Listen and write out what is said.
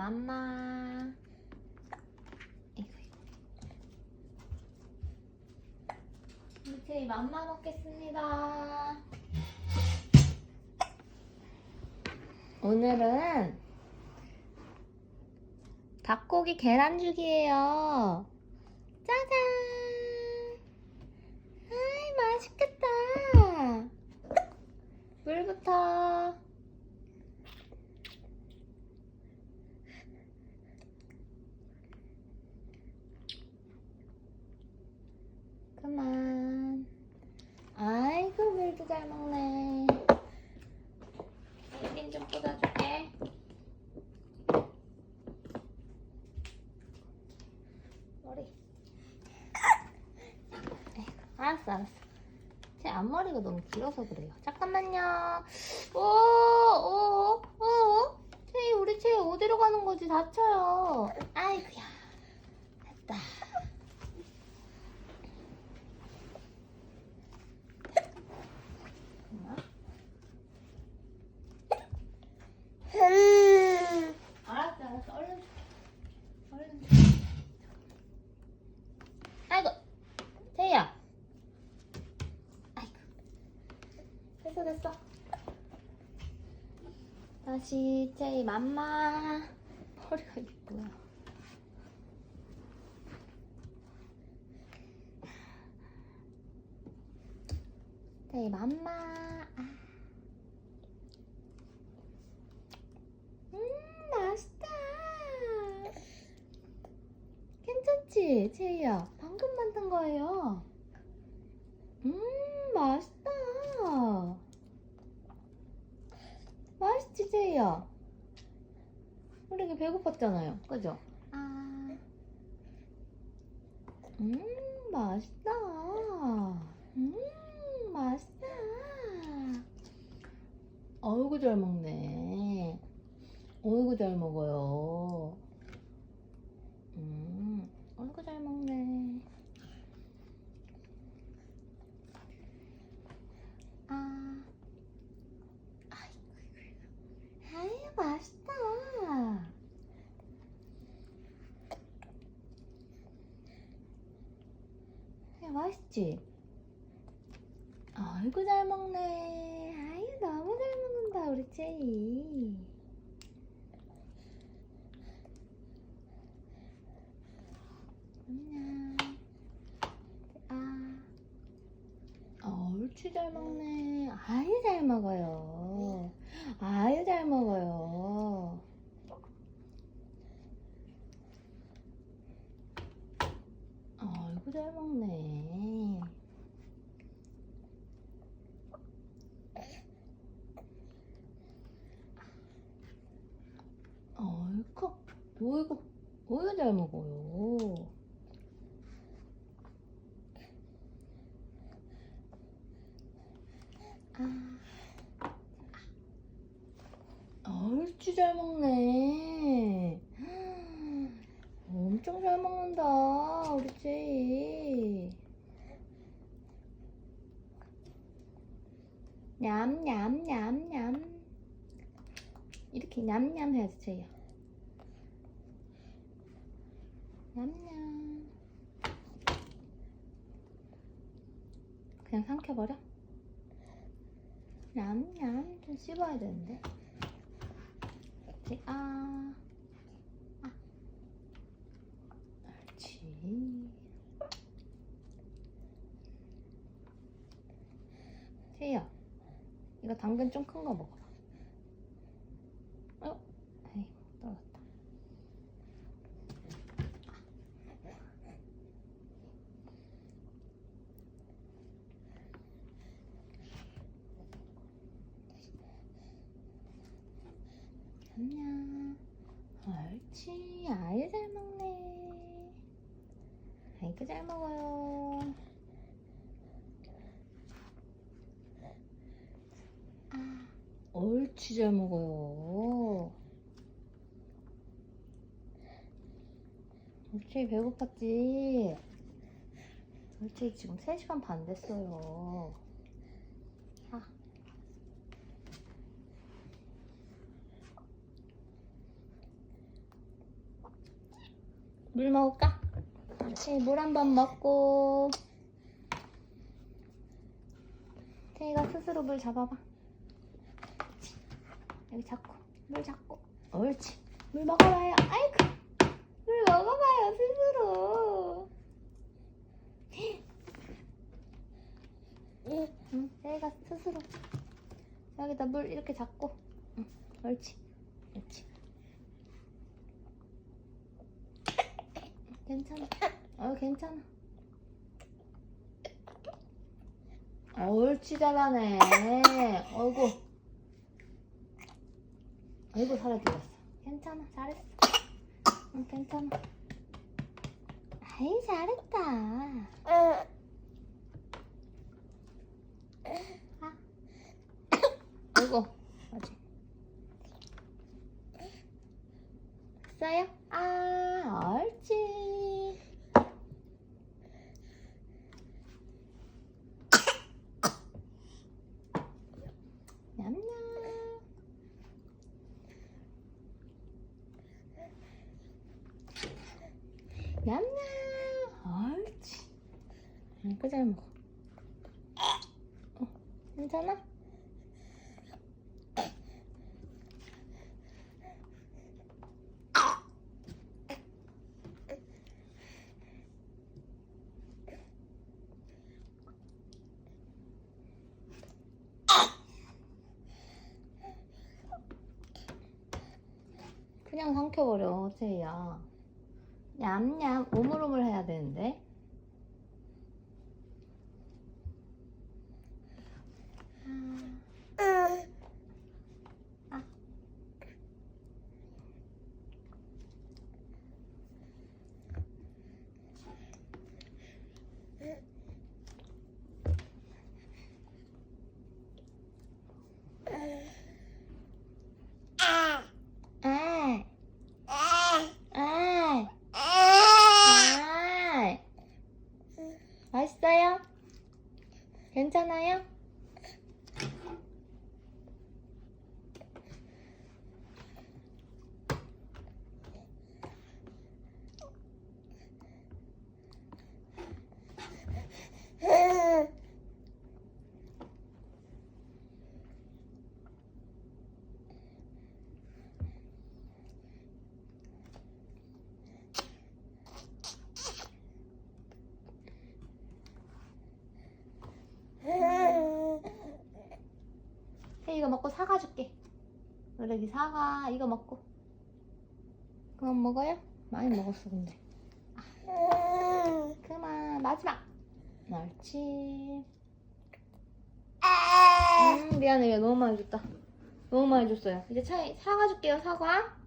맘마. 이거 이거. 제이 맘마 먹겠습니다. 오늘은 닭고기 계란죽이에요. 짜잔! 아이, 맛있겠다. 물부터. 그만. 아이고, 물도 잘 먹네. 여긴 좀 꽂아줄게. 머리. 에이구, 알았어, 알았어. 제 앞머리가 너무 길어서 그래요. 잠깐만요. 오, 오, 오. 제이, 우리 제이 어디로 가는 거지? 다쳐요. 아이고야. 됐다. 잠깐만. 알았어, 알았어. 얼른 줄게. 얼른 줄게. 아이고, 제이야. 아이고. 됐어, 됐어. 다시 제이 맘마. 허리가 이게 뭐야? 제이 맘마. 아. 음, 맛있다. 괜찮지, 제이야? 방금 만든 거예요. 음, 맛있다. 맛있지, 제이야? 배고팠잖아요. 그죠? 아. 음, 맛있다. 음, 맛있다. 어이구, 잘 먹네. 어이구, 잘 먹어요. 음, 어이구, 잘 먹네. 아. 아이고, 아유, 맛있다. 야, 맛있지? 아이고, 잘 먹네. 아유, 너무 잘 먹는다, 우리 제이. 안녕. 아. 어, 옳지 잘 먹네. 아유 잘 먹어요. 아유 잘 먹어요. 아이고 잘 먹네. 아이고, 어이구, 어이구 잘 먹어요. 아, 옳지 잘 먹네. 엄청 잘 먹는다, 우리 제이. 냠냠냠냠. 이렇게 냠냠 해야지, 제이야. 냠냠. 그냥 삼켜버려? 냠냠 좀 씹어야 되는데 그렇지 아, 아. 옳지 태희야 이거 당근 좀 큰 거 먹어봐 어? 에이 떨어졌다 안녕. 옳지. 아유, 잘 먹네. 아이고, 잘 먹어요. 아, 옳지, 잘 먹어요. 옳지, 배고팠지? 옳지, 지금 3시간 반 됐어요. 물 먹을까? 네, 물한 번 먹고. 태희가 스스로 물 잡아봐. 여기 잡고 물 잡고. 옳지. 물 먹어봐요. 아이고. 물 먹어봐요 스스로. 응 태희가 스스로. 여기다 물 이렇게 잡고. 응 옳지. 옳지 괜찮아. 어, 괜찮아. 어, 옳지, 잘하네. 어이구. 살에 들렸어. 괜찮아, 잘했어. 응, 괜찮아. 아이, 잘했다. 아. 아이고, 아직. 됐어요? 아, 옳지. 냠냠. 냠냠. 옳지. 잘 먹어. 어, 괜찮아? 그냥 삼켜버려, 제이야. 냠냠, 오물오물 해야 되는데. 아. 아. 아. 아. 아. 맛있어요? 괜찮아요? 해 이거 먹고 사과 줄게. 우리 사과 이거 먹고. 그만 먹어요? 많이 먹었어 근데. 아, 그만 마지막. 옳지. 음, 미안해 얘 너무 많이 줬다. 너무 많이 줬어요. 이제 차 사과 줄게요 사과.